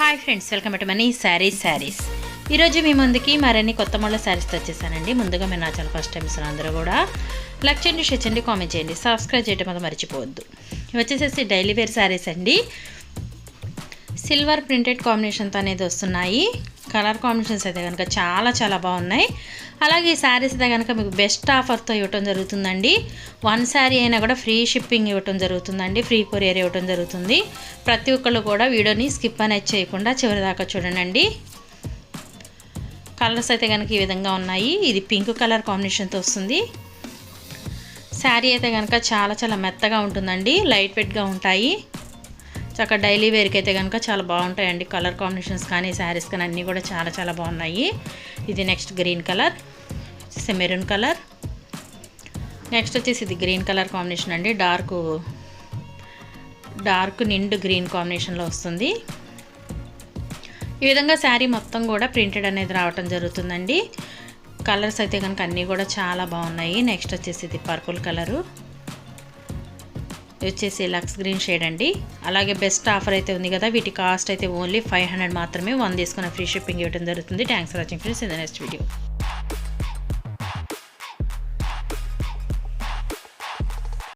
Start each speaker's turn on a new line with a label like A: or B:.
A: Hi friends welcome to Mani sarees sarees ఈరోజు మీ ముందుకి మరిన్ని కొత్త మళ్ళీ శారీస్తో వచ్చేసానండి. ముందుగా మీరు నా ఛానల్ ఫస్ట్ టైం ఇస్తున్న అందరూ కూడా లైక్ చేయండి షేర్ చేయండి కామెంట్ చేయండి. సబ్స్క్రైబ్ చేయడం అది మర్చిపోవద్దు. వచ్చేసేసి డైలీ వేర్ శారీస్ అండి. సిల్వర్ ప్రింటెడ్ కాంబినేషన్తో అనేది వస్తున్నాయి. కలర్ కాంబినేషన్స్ అయితే కనుక చాలా చాలా బాగున్నాయి. అలాగే ఈ శారీస్ అయితే కనుక మీకు బెస్ట్ ఆఫర్తో ఇవ్వటం జరుగుతుందండి. వన్ శారీ అయినా కూడా ఫ్రీ షిప్పింగ్ ఇవ్వటం జరుగుతుందండి. ఫ్రీ కొరియర్ ఇవ్వటం జరుగుతుంది. ప్రతి ఒక్కళ్ళు కూడా వీడియోని స్కిప్ అనేది చేయకుండా చివరి దాకా చూడండి కలర్స్ అయితే కనుక ఈ విధంగా ఉన్నాయి. ఇది పింక్ కలర్ కాంబినేషన్తో వస్తుంది. శారీ అయితే కనుక చాలా చాలా మెత్తగా ఉంటుందండి. లైట్ వెయిట్గా ఉంటాయి. చక్కగా డైలీ వేర్కి అయితే కనుక చాలా బాగుంటాయండి. కలర్ కాంబినేషన్స్ కానీ శారీస్ కానీ అన్నీ కూడా చాలా చాలా బాగున్నాయి. ఇది నెక్స్ట్ గ్రీన్ కలర్ వచ్చేసి మెరూన్ కలర్. నెక్స్ట్ వచ్చేసి ఇది గ్రీన్ కలర్ కాంబినేషన్ అండి. డార్క్ డార్క్ నిండు గ్రీన్ కాంబినేషన్లో వస్తుంది. ఈ విధంగా శారీ మొత్తం కూడా ప్రింటెడ్ అనేది రావటం జరుగుతుందండి. కలర్స్ అయితే కనుక అన్నీ కూడా చాలా బాగున్నాయి. నెక్స్ట్ వచ్చేసి ఇది పర్పుల్ కలరు. వచ్చేసి లక్స్ గ్రీన్ షేడ్ అండి. అలాగే బెస్ట్ ఆఫర్ అయితే ఉంది కదా వీటి కాస్ట్ అయితే ఓన్లీ ఫైవ్ హండ్రెడ్ మాత్రమే. వన్ తీసుకున్న ఫ్రీ షిప్పింగ్ ఇవ్వడం జరుగుతుంది. Thanks for watching friends. In the next video.